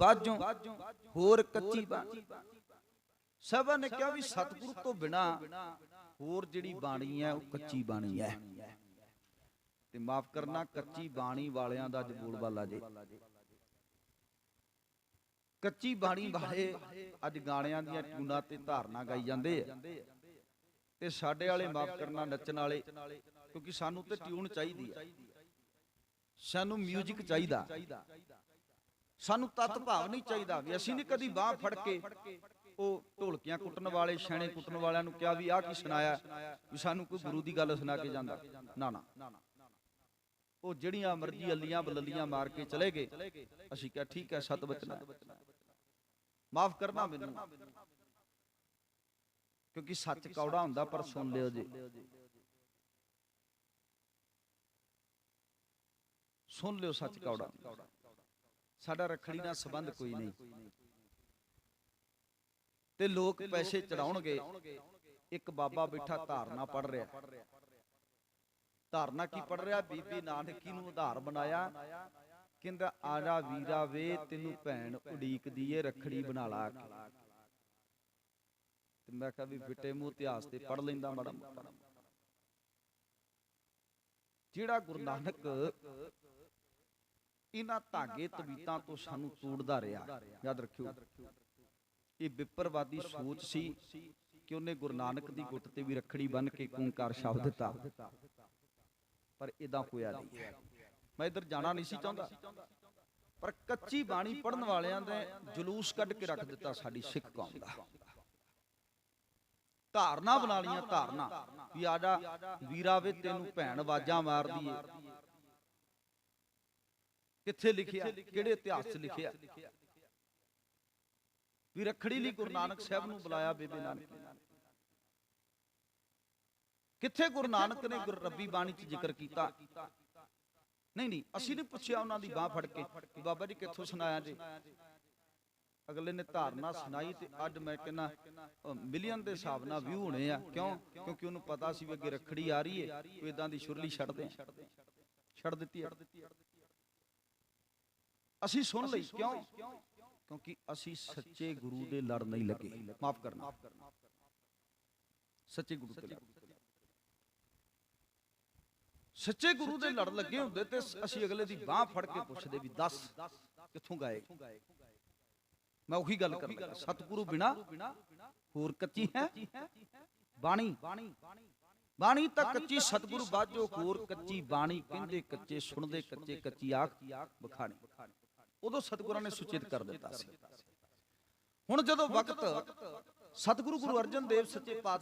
ਬਾਝੋਂ ਹੋਰ ਕੱਚੀ ਬਾਣੀ। ਸਭਾ ਨੇ ਕਿਹਾ ਵੀ ਸਤਿਗੁਰੂ ਤੋਂ ਬਿਨਾ ਹੋਰ ਜਿਹੜੀ ਬਾਣੀ ਹੈ ਉਹ ਕੱਚੀ ਬਾਣੀ ਹੈ। ਤੇ ਮਾਫ ਕਰਨਾ, ਕੱਚੀ ਬਾਣੀ ਵਾਲਿਆਂ ਦਾ ਅੱਜ ਬੋਲਬਾਲਾ ਜੇ। ਕੱਚੀ ਬਾਣੀ ਵਾਲੇ ਅੱਜ ਗਾਣਿਆਂ ਦੀਆਂ ਟਿਊਨਾਂ ਤੇ ਧਾਰਨਾ ਗਾਈ ਜਾਂਦੇ ਆ। ਤੇ ਸਾਡੇ ਵਾਲੇ ਮਾਫ ਕਰਨਾ, ਨੱਚਣ ਵਾਲੇ, ਕਿਉਂਕਿ ਸਾਨੂੰ ਤੇ ਟਿਊਨ ਚਾਹੀਦੀ ਆ। ਸਾਨੂੰ 뮤직 ਚਾਹੀਦਾ। ਸਾਨੂੰ ਤਤ ਭਾਵ ਨਹੀਂ ਚਾਹੀਦਾ ਵੀ ਅਸੀਂ ਨਹੀਂ ਕਦੀ ਬਾਹ ਫੜ ਕੇ ਉਹ ਢੋਲਕੀਆਂ ਕੁੱਟਣ ਵਾਲੇ ਛੈਣੇ ਕੁੱਟਣ ਵਾਲਿਆਂ ਨੂੰ ਕਿਹਾ ਵੀ ਆਹ ਕੀ ਸੁਣਾਇਆ ਵੀ ਸਾਨੂੰ ਕੋਈ ਗੁਰੂ ਦੀ ਗੱਲ ਸੁਣਾ ਕੇ ਜਾਂਦਾ। ਨਾ ਨਾ। ਉਹ ਜਿਹੜੀਆਂ ਮਰਜ਼ੀ ਅੱਲੀਆਂ ਬਲੱਲੀਆਂ ਮਾਰ ਕੇ ਚਲੇ ਗਏ। ਅਸੀਂ ਕਿਹਾ ਠੀਕ ਹੈ ਸਤ ਬਚਨਾ ਮਾਫ ਕਰਨਾ ਮੈਨੂੰ। ਕਿਉਂਕਿ ਸੱਚ ਕੌੜਾ ਹੁੰਦਾ ਪਰ ਸੁਣ ਲਿਓ ਜੀ। ਸੁਣ ਲਿਓ ਸੱਚ ਕੌੜਾ। ਸਾਡਾ ਰੱਖੜੀ ਨਾਲ ਸੰਬੰਧ ਕੋਈ ਨਹੀਂ। ਤੇ ਲੋਕ ਪੈਸੇ ਚੜਾਉਣਗੇ। ਇੱਕ ਬਾਬਾ ਬੈਠਾ ਧਾਰਨਾ ਪੜ ਰਿਹਾ। ਧਾਰਨਾ ਕੀ ਪੜ ਰਿਹਾ? ਬੀਬੀ ਨਾਨਕੀ ਨੂੰ ਆਧਾਰ ਬਣਾਇਆ। ਕਹਿੰਦਾ ਆਜਾ ਵੀਰਾ ਵੇ ਤੈਨੂੰ ਭੈਣ ਉਡੀਕਦੀ ਏ ਰੱਖੜੀ ਬਣਾ ਲਾ ਤੇ ਮੈਂ ਕਿਹਾ ਵੀ ਫਿੱਟੇ ਮੂੰਹ ਇਤਿਹਾਸ ਤੇ ਪੜ ਲੈਂਦਾ ਮਾੜਾ ਜਿਹੜਾ ਗੁਰੂ ਨਾਨਕ ਇਹਨਾਂ ਧਾਗੇ ਤਵੀਤਾਂ ਤੋਂ ਸਾਨੂੰ ਤੋੜਦਾ ਰਿਹਾ। ਯਾਦ ਰੱਖਿਓ। ਇਹ ਵਿਪਰਵਾਦੀ ਸੋਚ ਸੀ ਕਿ ਉਹਨੇ ਗੁਰੂ ਨਾਨਕ ਦੀ ਗੁੱਟ ਤੇ ਵੀ ਰੱਖੜੀ ਬੰਨ ਕੇ ਕੂੰਕਾਰ ਸ਼ਬਦ ਦਿੱਤਾ। ਪਰ ਇਦਾਂ ਹੋਇਆ ਨਹੀਂ। ਮੈਂ ਇਧਰ ਜਾਣਾ ਨਹੀਂ ਸੀ ਚਾਹੁੰਦਾ। ਪਰ ਕੱਚੀ ਬਾਣੀ ਪੜਨ ਵਾਲਿਆਂ ਨੇ ਜਲੂਸ ਕੱਢ ਕੇ ਰੱਖ ਦਿੱਤਾ ਸਾਡੀ ਸਿੱਖ ਕੌਮ ਦਾ। ਧਾਰਨਾ ਬਣਾ ਲੀਆਂ ਧਾਰਨਾ। ਵੀ ਆਜਾ ਵੀਰਾ ਵੇ ਤੈਨੂੰ ਭੈਣ ਆਵਾਜ਼ਾਂ ਮਾਰਦੀ ਏ ਕਿੱਥੇ ਲਿਖਿਆ? ਕਿਹੜੇ ਇਤਿਹਾਸ 'ਚ ਲਿਖਿਆ? ਵੀ ਰੱਖੜੀ ਲਈ ਗੁਰੂ ਨਾਨਕ ਸਾਹਿਬ ਨੂੰ ਬੁਲਾਇਆ ਬੇਬੇ ਨਾਨਕ। ਨੇ ਕਿੱਥੇ ਗੁਰੂ ਨਾਨਕ ਨੇ ਗੁਰ ਰੱਬੀ ਬਾਣੀ 'ਚ ਜ਼ਿਕਰ ਕੀਤਾ? ਨਹੀਂ ਨਹੀਂ ਅਸੀਂ ਨੇ ਪੁੱਛਿਆ ਉਹਨਾਂ ਦੀ ਬਾਹ ਫੜ ਕੇ ਬਾਬਾ ਜੀ ਕਿੱਥੋਂ ਸੁਣਾਇਆ ਜੀ? ਅਗਲੇ ਨੇ ਧਾਰਨਾ ਸੁਣਾਈ ਤੇ ਅੱਜ ਮੈਂ ਕਹਿੰਦਾ ਮਿਲੀਅਨ ਦੇ ਹਿਸਾਬ ਨਾਲ ਵਿਊ ਹੋਣੇ ਆ। ਕਿਉਂ? ਕਿਉਂਕਿ ਉਹਨੂੰ ਪਤਾ ਸੀ ਵੀ ਅੱਗੇ ਰੱਖੜੀ ਆ ਰਹੀ ਏ ਉਹ ਇਦਾਂ ਦੀ ਸ਼ੁਰਲੀ ਛੱਡਦੇ ਆ ਛੱਡ ਦਿੱਤੀ ਅਸੀਂ ਸੁਣ ਲਈ ਕਿਉਂ? ਕਿਉਂਕਿ ਅਸੀਂ ਸੱਚੇ ਗੁਰੂ ਦੇ ਲੜ ਨਹੀਂ ਲੱਗੇ। ਮਾਫ ਕਰਨਾ। ਸੱਚੇ ਗੁਰੂ ਤੇ ਲੜ। ਸੱਚੇ ਗੁਰੂ ਦੇ ਲੜ ਲੱਗੇ ਹੁੰਦੇ ਤੇ ਅਸੀਂ ਅਗਲੇ ਦੀ ਬਾਹ ਫੜ ਕੇ ਪੁੱਛਦੇ ਵੀ ਦੱਸ ਕਿੱਥੋਂ ਗਾਏ? ਮੈਂ ਉਹੀ ਗੱਲ ਕਰ ਲੱਗਾ ਸਤਿਗੁਰੂ ਬਿਨਾ ਹੋਰ ਕੱਚੀ ਹੈ? ਬਾਣੀ। ਬਾਣੀ। ਤਾਂ ਕੱਚੀ ਸਤਿਗੁਰੂ ਬਾਝੋ ਹੋਰ ਕੱਚੀ ਬਾਣੀ ਕਹਿੰਦੇ ਕੱਚੇ ਸੁਣਦੇ ਕੱਚੇ ਕੱਚੀ ਆਖ ਬਖਾਣੀ ਉਦੋਂ ਸਤਿਗੁਰਾਂ ਨੇ ਸੁਚੇਤ ਕਰ ਦਿੱਤਾ ਸੀ। ਹੁਣ ਜਦੋਂ ਵਕਤ ਸਤਿਗੁਰੂ ਗੁਰੂ ਅਰਜਨ ਦੇਵ ਸੱਚੇ ਪਾਤਸ਼ਾਹ